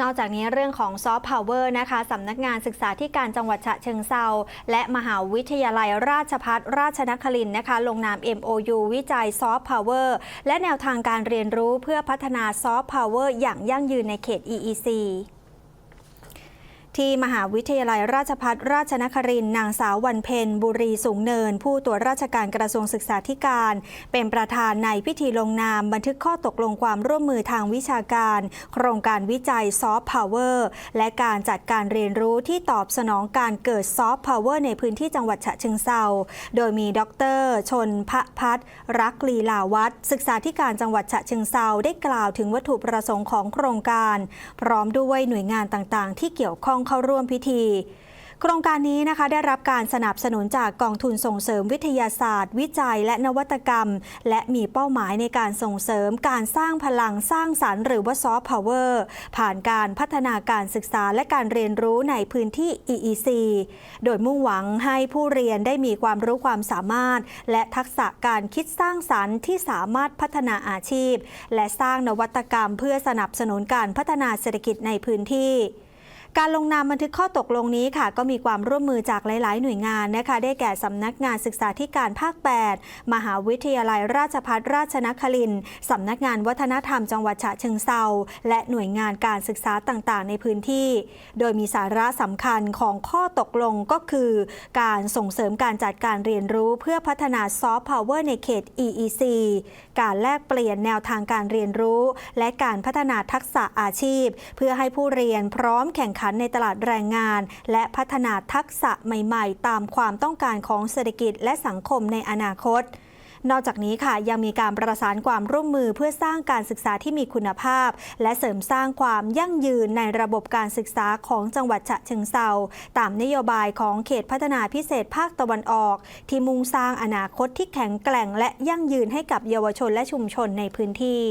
นอกจากนี้เรื่องของซอฟต์พาวเวอร์นะคะสำนักงานศึกษาธิการจังหวัดฉะเชิงเซาและมหาวิทยาลัยราชพัฒราชนครินทร์นะคะ ลงนาม MOU วิจัยซอฟต์พาวเวอร์และแนวทางการเรียนรู้เพื่อพัฒนาซอฟต์พาวเวอร์อย่างยั่งยืนในเขต EEC ที่มหาวิทยาลัยราชพัฒราชนครินนางสาววันเพ็ญบุรีสูงเนิน ผู้ตรวจราชการกระทรวงศึกษาธิการ เป็นประธานในพิธีลงนาม บันทึกข้อตกลงความร่วมมือทางวิชาการ โครงการวิจัยซอฟต์พาวเวอร์และการจัดการเรียนรู้ที่ตอบสนองการเกิดซอฟต์พาวเวอร์ในพื้นที่จังหวัดฉะเชิงเซาโดยมีดร ชนพระพัฒน์รักลีลาวัฒศึกษาธิการจังหวัดฉะเชิงเซาได้กล่าวถึงวัตถุประสงค์ของโครงการ พร้อมด้วยหน่วยงานต่างๆ ที่เกี่ยวข้องเข้าร่วมพิธีโครงการนี้นะคะได้รับการสนับสนุนจากกองทุนส่งเสริมวิทยาศาสตร์ วิจัยและนวัตกรรม และมีเป้าหมายในการส่งเสริมการสร้างพลังสร้างสรรค์หรือว่าซอฟต์พาวเวอร์ผ่านการพัฒนาการศึกษาและการเรียนรู้ในพื้นที่ EEC โดยมุ่งหวังให้ผู้เรียนได้มีความรู้ความสามารถ และทักษะการคิดสร้างสรรค์ที่สามารถพัฒนาอาชีพ และสร้างนวัตกรรม เพื่อสนับสนุนการพัฒนาเศรษฐกิจในพื้นที่ การลงนามบันทึกข้อตกลงนี้ค่ะ ก็มีความร่วมมือจากหลาย ๆ หน่วยงานนะคะ ได้แก่สำนักงานศึกษาธิการภาค 8 มหาวิทยาลัยราชภัฏราชนครินทร์สำนักงานวัฒนธรรมจังหวัดฉะเชิงเซาและหน่วยงานการศึกษาต่าง ๆ ในพื้นที่ โดยมีสาระสำคัญของข้อตกลงก็คือ การส่งเสริมการจัดการเรียนรู้เพื่อพัฒนาซอฟต์พาวเวอร์ในเขต EEC การแลกเปลี่ยนแนวทางการเรียนรู้ และการพัฒนาทักษะอาชีพ เพื่อให้ผู้เรียนพร้อมแข่งขันในตลาดแรงงาน และพัฒนาทักษะใหม่ ๆ ตามความต้องการของเศรษฐกิจและสังคมในอนาคตนอกจากนี้ค่ะยังมีการประสานความร่วมมือเพื่อสร้างการศึกษาที่มีคุณภาพ และเสริมสร้างความยั่งยืนในระบบการศึกษาของจังหวัดฉะเชิงเซาตามนโยบายของเขตพัฒนาพิเศษภาคตะวันออก ที่มุ่งสร้างอนาคตที่แข็งแกร่ง และยั่งยืนให้กับเยาวชนและชุมชนในพื้นที่